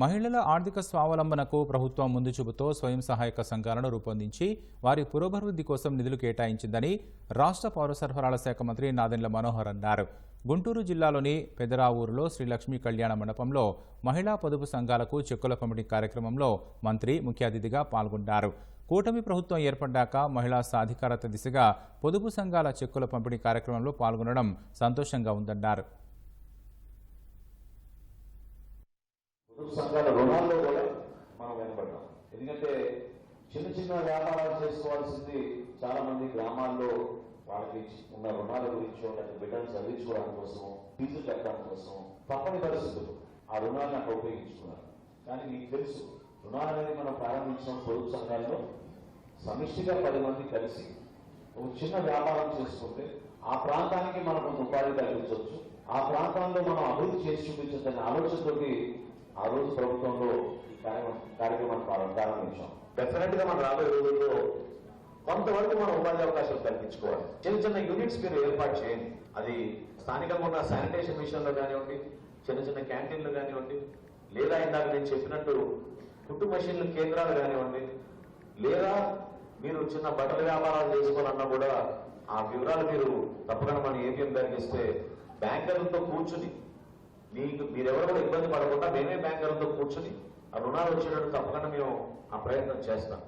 మహిళల ఆర్థిక స్వావలంబనకు ప్రభుత్వం ముందు చూపుతో స్వయం సహాయక సంఘాలను రూపొందించి వారి పురోభివృద్ధి కోసం నిధులు కేటాయించిందని రాష్ట్ర పౌర సరఫరాల శాఖ మంత్రి నాదెండ్ల మనోహర్ అన్నారు. గుంటూరు జిల్లాలోని పెదరావూరులో శ్రీ లక్ష్మీ కళ్యాణ మండపంలో మహిళా పొదుపు సంఘాలకు చెక్కుల పంపిణీ కార్యక్రమంలో మంత్రి ముఖ్య అతిథిగా పాల్గొన్నారు. కూటమి ప్రభుత్వం ఏర్పడ్డాక మహిళా సాధికారత దిశగా పొదుపు సంఘాల చెక్కుల పంపిణీ కార్యక్రమంలో పాల్గొనడం సంతోషంగా ఉందన్నారు. సంఘాల రుణాల్లో కూడా మనం వెనపడ్డాం. ఎందుకంటే చిన్న చిన్న వ్యాపారాలు చేసుకోవాల్సింది చాలా మంది గ్రామాల్లో వాళ్ళకి ఉన్న రుణాల గురించి వాళ్ళకి బిడ్డలు చదివించుకోవడానికి కోసం ఫీజు కట్టడానికి కోసం తప్పని పరిస్థితులు. ఆ రుణాలను అక్కడ ఉపయోగించుకున్నారు. కానీ మీకు తెలుసు రుణాలు అనేది మనం ప్రారంభించిన పొదుపు సంఘాల్లో సమిష్టిగా పది మంది కలిసి ఒక చిన్న వ్యాపారం చేసుకుంటే ఆ ప్రాంతానికి మనం ఉపాధి కల్పించవచ్చు. ఆ ప్రాంతాల్లో మనం అభివృద్ధి చేసి చూపించదనే ఆలోచనతోటి ప్రభుత్వంలో ఈ కార్యక్రమం కార్యక్రమాన్ని ప్రారంభించాం డెఫినెట్గా మన రాబోయే రోజుల్లో కొంతవరకు మనం ఉపాధి అవకాశాలు కల్పించుకోవాలి. చిన్న చిన్న యూనిట్స్ మీరు ఏర్పాటు చేయండి. అది స్థానికంగా ఉన్న శానిటేషన్ విషయంలో కానివ్వండి చిన్న చిన్న క్యాంటీన్లు కానివ్వండి లేదా ఇందాక నేను చెప్పినట్టు ఫుడ్ మషిన్ల కేంద్రాలు కానివ్వండి లేదా మీరు చిన్న బట్టల వ్యాపారాలు చేసుకోవాలన్నా కూడా ఆ వివరాలు మీరు తప్పకుండా మన ఏటీఎం గారికి ఇస్తే బ్యాంకర్లతో కూర్చుని మీకు మీరెవరు కూడా ఇబ్బంది పడకుండా మేమే బ్యాంకర్ కూర్చొని ఆ రుణాలు వచ్చేటట్టు తప్పకుండా మేము ఆ ప్రయత్నం చేస్తాం.